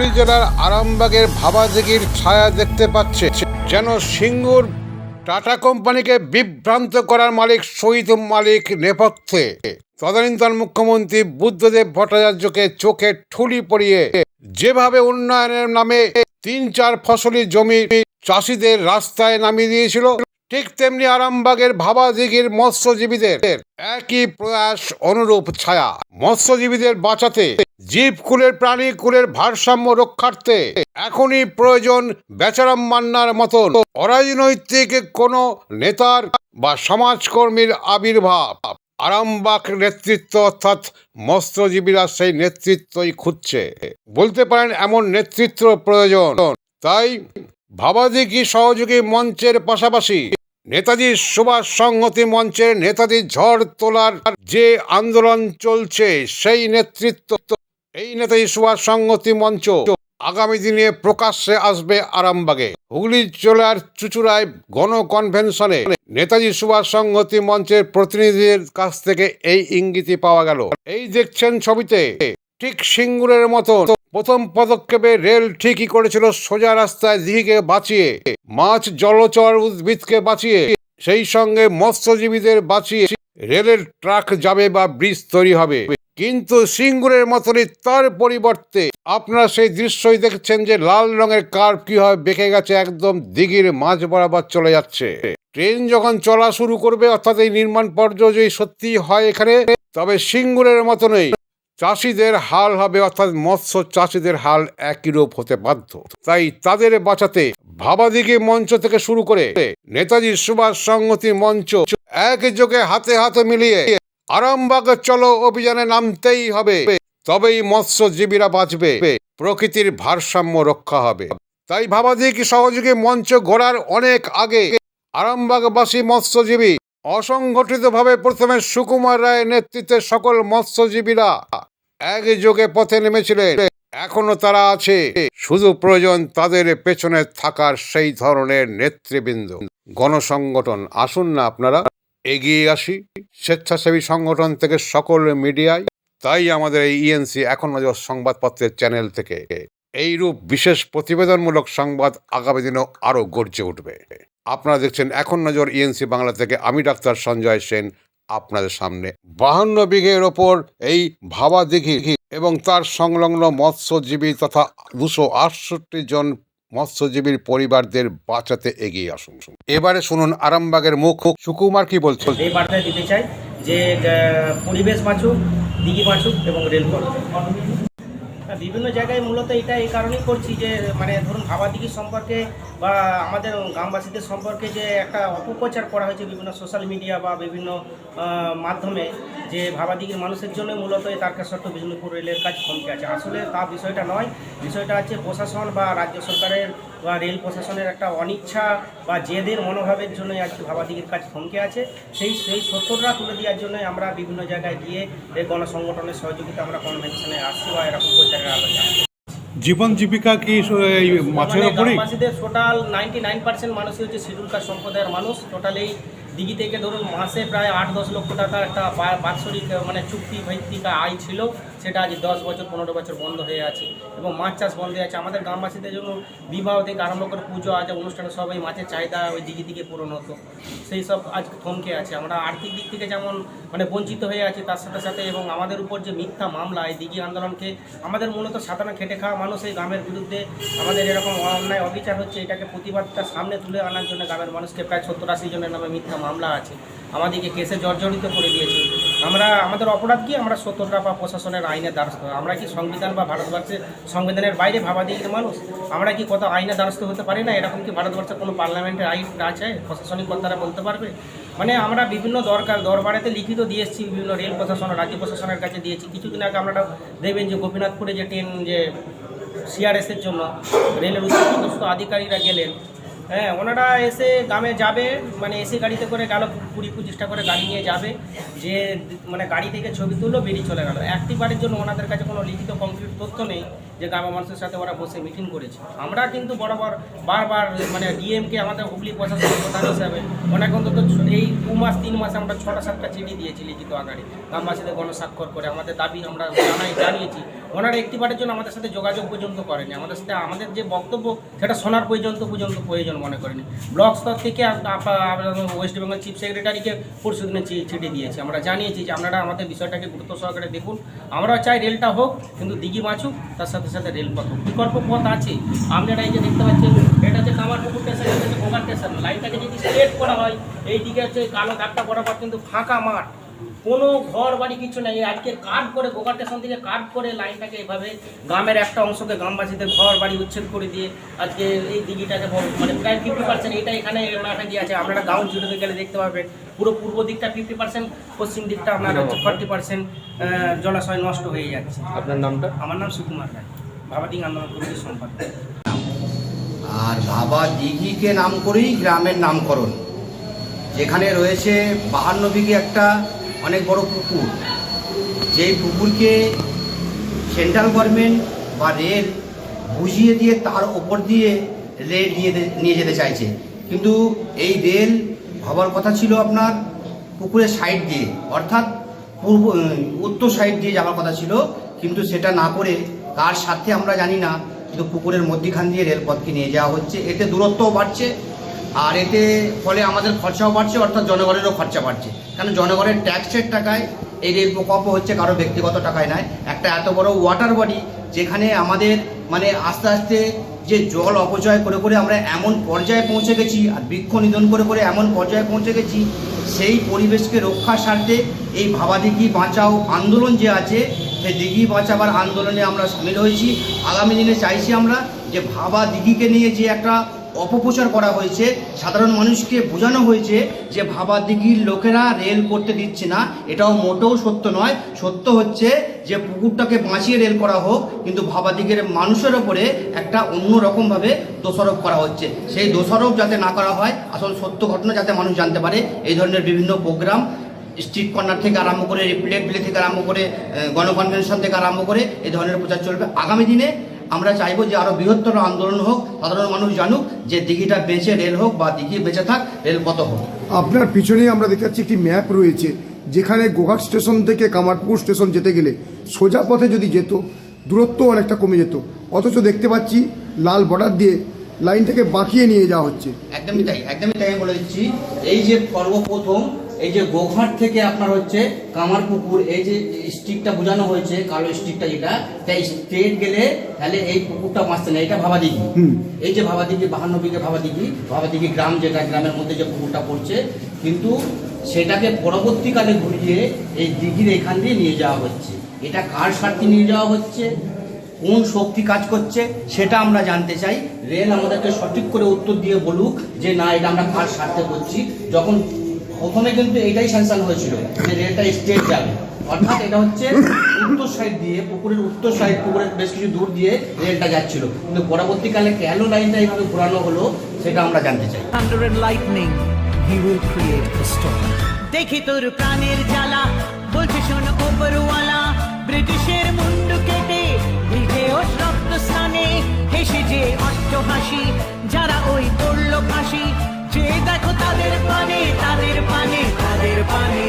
হুগলি জেলার আরামবাগের ভাবাদিঘির ছায়া দেখতে পাচ্ছে। যেন সিঙ্গুর টাটা কোম্পানিকে বিভ্রান্ত করার মালিক শহীদ মালিক নেপথ্যে। তদানীন্তন মুখ্যমন্ত্রী বুদ্ধদেব ভট্টাচার্যকে চোখে ঠুলি পরিয়ে যেভাবে উন্নয়নের নামে তিন চার ফসলি জমি চাষিদের রাস্তায় নামিয়ে দিয়েছিল ঠিক তেমনি আরামবাগের ভাবাদিঘির মৎস্যজীবীদের একই প্রয়াস অনুরূপ ছায়া। মৎস্যজীবীদের বাঁচাতে জীবকুলের প্রাণী কুলের ভারসাম্য রক্ষার্থে এখনই প্রয়োজন বেচারাম মান্নার মতন অরাজনৈতিক কোনো নেতার বা সমাজকর্মীর আবির্ভাব। আরামবাগ নেতৃত্ব অর্থাৎ মৎস্যজীবীরা সেই নেতৃত্বই খুঁজছে। বলতে পারেন এমন নেতৃত্ব প্রয়োজন। তাই ভাবাদিঘি সহযোগী মঞ্চের পাশাপাশি নেতাজি সুভাষ সংহতি মঞ্চের নেতাজি ঝড় তোলার যে আন্দোলন চলছে, সেই নেতৃত্ব এই নেতাজি সুভাষ সংহতি মঞ্চ আগামী দিনে প্রকাশ্যে আসবে আরামবাগে। হুগলি জেলার চুচুড়ায় গণ কনভেনশনে নেতাজি সুভাষ সংহতি মঞ্চের প্রতিনিধিদের কাছ থেকে এই ইঙ্গিতই পাওয়া গেল। এই দেখছেন ছবিতে ঠিক সিঙ্গুরের মতো। প্রথম পদক্ষেপে রেল ঠিকই করেছিল সোজা রাস্তায় দিঘিকে বাঁচিয়ে। মাছ জলচর উদ্ভিদকে বাঁচিয়ে। সেই সঙ্গে মৎস্যজীবীদের বাঁচিয়ে রেলের ট্রাক যাবে বা ব্রিজ তৈরি হবে। কিন্তু সিঙ্গুরের মতনই তার পরিবর্তে আপনারা সেই দৃশ্যই দেখছেন যে লাল রঙের কার কীভাবে বেঁকে গেছে একদম দিঘির মাঝ বরাবর চলে যাচ্ছে। ট্রেন যখন চলা শুরু করবে অর্থাৎ এই নির্মাণ পর্যায়ে যদি সত্যি হয় এখানে, তবে সিঙ্গুরের মতনই চাষিদের হাল হবে, অর্থাৎ মৎস্য চাষিদের হাল একই রূপ হতে বাধ্য। তাই তাদের বাঁচাতে ভাবাদিঘি মঞ্চ থেকে শুরু করে নেতাজি সুভাষ সংহতি মঞ্চ একযোগে হাতে হাতে মিলিয়ে আরামবাগ চলো অভিযানে নামতেই হবে। তবেই মৎস্যজীবীরা বাঁচবে, প্রকৃতির ভারসাম্য রক্ষা হবে। তাই ভাবাদিঘি সহযোগী মঞ্চ গড়ার অনেক আগে আরামবাগবাসী মৎস্যজীবী অসংগঠিতভাবে প্রথমে সুকুমার রায়ের নেতৃত্বে সকল মৎস্যজীবীরা একযোগে পথে নেমেছিলেন। এখনও তারা আছে। শুধু প্রয়োজন তাদের পেছনে থাকার সেই ধরনের নেতৃবৃন্দ। গণসংগঠন, আসুন না আপনারা। এগিয়ে আসি। স্বেচ্ছাসেবী সংগঠন থেকে সকল মিডিয়ায়। তাই আমাদের এই ইএনসি এখন নজর সংবাদপত্রের চ্যানেল থেকে। এইরূপ বিশেষ প্রতিবেদনমূলক সংবাদ আগামী দিনেও আরও গর্জে উঠবে। আপনারা দেখছেন এখন নজর ইএনসি বাংলা থেকে। আমি ডাক্তার সঞ্জয় সেন। আপনাদের সামনে। বাহান্ন বিঘের ওপর এই ভাবা দিঘি এবং তার সংলগ্ন মৎস্যজীবী তথা দুশো আটষট্টি জন মৎস্যজীবীর পরিবারদের বাঁচাতে এগিয়ে আসুন। এবারে শুনুন আরামবাগের মুখ। সুকুমার কি বলছেন এই বার্তা দিতে চাই যে পরিবেশ বাঁচুক, দিঘি বাঁচুক এবং রেল বাঁচুক। বিভিন্ন জায়গায় মূলত এটা এই কারণেই করছি যে মানে ধরুন ভাবাদিঘি সম্পর্কে বা আমাদের গ্রামবাসীদের সম্পর্কে যে একটা অপপ্রচার করা হয়েছে বিভিন্ন সোশ্যাল মিডিয়া বা বিভিন্ন মাধ্যমে যে ভাবাদিগির মানুষের জন্য মূলত এই তারকেশ্বর বিষ্ণুপুর রেলের কাজ থমকে আছে। আসলে তা বিষয়টা নয়। বিষয়টা হচ্ছে প্রশাসন বা রাজ্য সরকারের বা রেল প্রশাসনের একটা অনিচ্ছা বা জেদের মনোভাবের জন্যই আজকে ভাবাদিগের কাজ থমকে আছে। সেই সেই সত্যটা তুলে দেওয়ার জন্য আমরা বিভিন্ন জায়গায় গিয়ে এই গণসংগঠনের সহযোগিতা আমরা কনভেনশনে আসছি বা এরকম প্রচারের আলোচনা জীবন জীবিকা কি মাছের ওপরই? গ্রামবাসীদের টোটাল নাইনটি নাইন পার্সেন্ট মানুষই হচ্ছে শিডিউল কাস্ট সম্প্রদায়ের মানুষ। টোটাল এই দিঘি থেকে ধরুন মাসে প্রায় আট দশ লক্ষ টাকা একটা বাৎসরিক মানে চুক্তি ভিত্তিক আয় ছিল। সেটা আজ দশ বছর, পনেরো বছর বন্ধ হয়ে আছে এবং মাছ চাষ বন্ধ হয়ে আছে। আমাদের গ্রামবাসীদের জন্য বিবাহ থেকে আরম্ভ করে পুজো, আজ অনুষ্ঠানে সবাই মাছের চাহিদা ওই দিঘি দিকে পূরণ হতো সেই সব আজ থমকে আছে। আমরা আর্থিক দিক থেকে যেমন মানে বঞ্চিত হয়ে আছি, তার সাথে সাথে এবং আমাদের উপর যে মিথ্যা মামলা, এই দিঘি আন্দোলনকে আমাদের মূলত সাধারণ খেটে খাওয়া মানুষ এই গ্রামের বিরুদ্ধে আমাদের এরকম অন্যায় অবিচার হচ্ছে, এটাকে প্রতিবাদটা সামনে তুলে আনার জন্য গ্রামের মানুষকে প্রায় সত্তর আশি জনের নামে মিথ্যা মামলা আছে। আমাদেরকে কেসে জর্জরিত করে দিয়েছে। আমরা, আমাদের অপরাধ কি? আমরা সত্তরটা বা প্রশাসনের আইনের দ্বারস্থ। আমরা কি সংবিধান বা ভারতবর্ষের সংবিধানের বাইরে ভাবা দিয়ে মানুষ? আমরা কি কত আইনের দ্বারস্থ হতে পারি না? এরকম কি ভারতবর্ষের কোনো পার্লামেন্টের আইন আছে? প্রশাসনিক কর্তারা বলতে পারবে? মানে আমরা বিভিন্ন দরকার, দরবারেতে লিখিত দিয়ে এসেছি, বিভিন্ন রেল প্রশাসন রাজ্য প্রশাসনের কাছে দিয়েছি কিছুদিন আগে আমরা দেখবেন যে গোপীনাথপুরে যে ট্রেন, যে সিআরএসের জন্য রেলের উচ্চপদস্থ আধিকারিকরা গেলেন। হ্যাঁ ওনারা এসে গ্রামে যাবে মানে এসি গাড়িতে করে গেল, কুড়ি পঁচিশটা করে গাড়ি নিয়ে যাবে। যে মানে গাড়ি থেকে ছবি তুললো, বেরিয়ে চলে গেল। একটি বারের জন্য ওনাদের কাছে কোনো লিখিত কমপ্লিট তথ্য নেই যে গ্রামের মানুষের সাথে ওরা বসে মিটিং করেছে। আমরা কিন্তু বরাবর বারবার মানে ডিএমকে আমাদের হুগলি প্রশাসনের প্রধান হিসাবে অনেক অন্তত এই দু মাস, তিন মাসে আমরা ছটা সাতটা চিঠি দিয়েছি লিখিত আকারে। গ্রামবাসীদের গণস্বাক্ষর করে আমাদের দাবি আমরা জানাই, জানিয়েছি। ওনারা একটি একটিবারের জন্য আমাদের সাথে যোগাযোগ পর্যন্ত করেনি। আমাদের সাথে, আমাদের যে বক্তব্য, সেটা শোনার পর্যন্ত পর্যন্ত প্রয়োজন মনে করেনি। ব্লক স্তর থেকে ওয়েস্ট বেঙ্গল চিফ সেক্রেটারিকে পরশু দিনে চি- চিঠি দিয়েছি। আমরা জানিয়েছি যে আপনারা আমাদের বিষয়টাকে গুরুত্ব সহকারে দেখুন। আমরা চাই রেলটা হোক, কিন্তু দিঘি বাঁচুক, তার সাথে সাথে রেলপথ হোক। বিকল্প পথ আছে। আপনারা এই যে দেখতে পাচ্ছেন, এটা হচ্ছে কামারপুকুর স্টেশন, এটা হচ্ছে গোগার স্টেশন। লাইনটাকে যদি স্ট্রেট করা হয় এই দিকে হচ্ছে কালো দাগটা বরাবর কিন্তু ফাঁকা মাঠ। কোনো ঘর বাড়ি কিছু নেই। আজকে কাট করে গোগা স্টেশন থেকে কাট করে লাইনটাকে এভাবে গ্রামের একটা অংশকে গ্রামবাসীদের ঘর বাড়ি উচ্ছেদ করে দিয়ে আজকে এই দিঘিটাকে বড়- মানে প্রায় ফিফটি পার্সেন্ট এটা এখানে ম্যাপে দিয়ে আছে। আপনারা গাউন জিরোতে গেলে দেখতে পাবেন পুরো পূর্ব দিকটা ফিফটি পার্সেন্ট পশ্চিম দিকটা আপনার হচ্ছে ফর্টি পার্সেন্ট জলাশয় নষ্ট হয়ে যাচ্ছে। আপনার নামটা? আমার নাম সুকুমার রায়। ভাবাদিং আন্দোলন কমিটির সম্পাদক। আর বাবা দিঘিকে নাম করেই গ্রামের নামকরণ। যেখানে রয়েছে বাহান্ন বিঘে একটা অনেক বড় পুকুর। যেই পুকুরকে সেন্ট্রাল গভর্নমেন্ট বা রেল বুঝিয়ে দিয়ে তার ওপর দিয়ে রেল নিয়ে নিয়ে যেতে চাইছে। কিন্তু এই রেল হবার কথা ছিল আপনার পুকুরের সাইড দিয়ে। অর্থাৎ পূর্ব উত্তর সাইড দিয়ে যাওয়ার কথা ছিল। কিন্তু সেটা না করে কার সাথে আমরা জানি না। কিন্তু পুকুরের মধ্যিখান দিয়ে রেলপথকে নিয়ে যাওয়া হচ্ছে। এতে দূরত্বও বাড়ছে আর এতে ফলে আমাদের খরচাও বাড়ছে, অর্থাৎ জনগণেরও খরচা বাড়ছে। কারণ জনগণের ট্যাক্সের টাকায় এই রেল প্রকল্প হচ্ছে, কারও ব্যক্তিগত টাকায় নয়। একটা এত বড় ওয়াটার বডি যেখানে আমাদের মানে আস্তে আস্তে যে জল অপচয় করে করে আমরা এমন পর্যায়ে পৌঁছে গেছি আর বৃক্ষ নিধন করে করে এমন পর্যায়ে পৌঁছে গেছি, সেই পরিবেশকে রক্ষার স্বার্থে এই ভাবাদিঘি বাঁচাও আন্দোলন যে আছে, সেই দিঘি বাঁচাবার আন্দোলনে আমরা সামিল হয়েছি। আগামী দিনে চাইছি আমরা যে ভাবা দিঘিকে নিয়ে যে একটা অপপ্রচার করা হয়েছে, সাধারণ মানুষকে বোঝানো হয়েছে যে ভাবা দিঘির লোকেরা রেল করতে দিচ্ছে না। এটাও মোটেও সত্য নয়। সত্য হচ্ছে যে পুকুরটাকে বাঁচিয়ে রেল করা হোক, কিন্তু ভাবা দিঘির মানুষের ওপরে একটা অন্য রকমভাবে দোষারোপ করা হচ্ছে। সেই দোষারোপ যাতে না করা হয়, আসল সত্য ঘটনা যাতে মানুষ জানতে পারে, এই ধরনের বিভিন্ন প্রোগ্রাম স্ট্রিট কর্নার থেকে আরম্ভ করে রিপ্লেট প্লে থেকে আরম্ভ করে গণকনভেনশন থেকে আরম্ভ করে, এই ধরনের প্রচার চলবে। আগামী দিনে আমরা চাইব যে আরও বৃহত্তর আন্দোলন হোক সাধারণ মানুষ জানুক যে দিঘিটা বেঁচে রেল হোক বা দিঘি বেঁচে থাক রেলপথ হোক। আপনার পিছনেই আমরা দেখতে পাচ্ছি একটি ম্যাপ রয়েছে যেখানে গোঘাট স্টেশন থেকে কামারপুর স্টেশন যেতে গেলে সোজা পথে যদি যেত দূরত্ব অনেকটা কমে যেত। অথচ দেখতে পাচ্ছি লাল বর্ডার দিয়ে লাইনটাকে বাঁকিয়ে নিয়ে যাওয়া হচ্ছে। একদমই তাই একদমই তাই আমি বলে দিচ্ছি। এই যে সর্বপ্রথম এই যে গোঘাট থেকে আপনার হচ্ছে কামারপুকুর এই যে স্টিকটা বোঝানো হয়েছে কালো স্টিকটা যেটা তাই স্ট্রেট গেলে তাহলে এই পুকুরটা বাঁচছে না এটা ভাবাদিঘি। হুম। এই যে ভাবাদিঘি বাহান্ন বিঘে ভাবাদিঘি ভাবাদিঘি গ্রাম যেটা গ্রামের মধ্যে যে পুকুরটা পড়ছে কিন্তু সেটাকে পরবর্তীকালে ঘুরিয়ে এই দিঘির এখান দিয়ে নিয়ে যাওয়া হচ্ছে। এটা কার স্বার্থে নিয়ে যাওয়া হচ্ছে? কোন শক্তি কাজ করছে? সেটা আমরা জানতে চাই। রেল আমাদেরকে সঠিক করে উত্তর দিয়ে বলুক যে না এটা আমরা কার স্বার্থে করছি। যখন প্রথমে কিন্তু এটাই স্যাংশন হয়েছিল যে রেলটা স্টেট যাবে। অর্থাৎ এটা হচ্ছে উত্তর সাইড দিয়ে পুকুরের উত্তর সাইড পুকুরের বেশ কিছু দূর দিয়ে রেলটা যাচ্ছিল। কিন্তু পরবর্তীকালে কেন লাইনটা এইভাবে ঘোরানো হলো সেটা আমরা জানতে চাই। And lightning, he will create a storm. দেখি তোর প্রাণের জ্বালা বলছে শোন ওপরওয়ালা ব্রিটিশের মুন্ডু কেটে ভিজে ও রক্ত স্থানে হেসে যে অষ্ট হাসি যারা ওই করল ফাঁসি যে দেখো তাদের পানি তাদের পানি তাদের পানি।